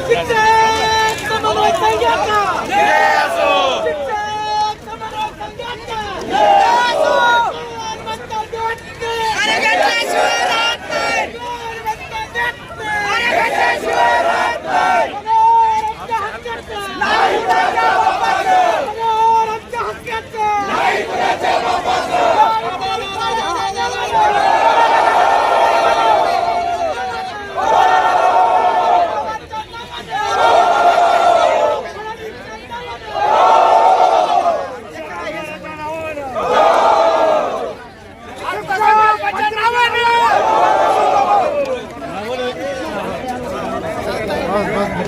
शिक्षक समन्वय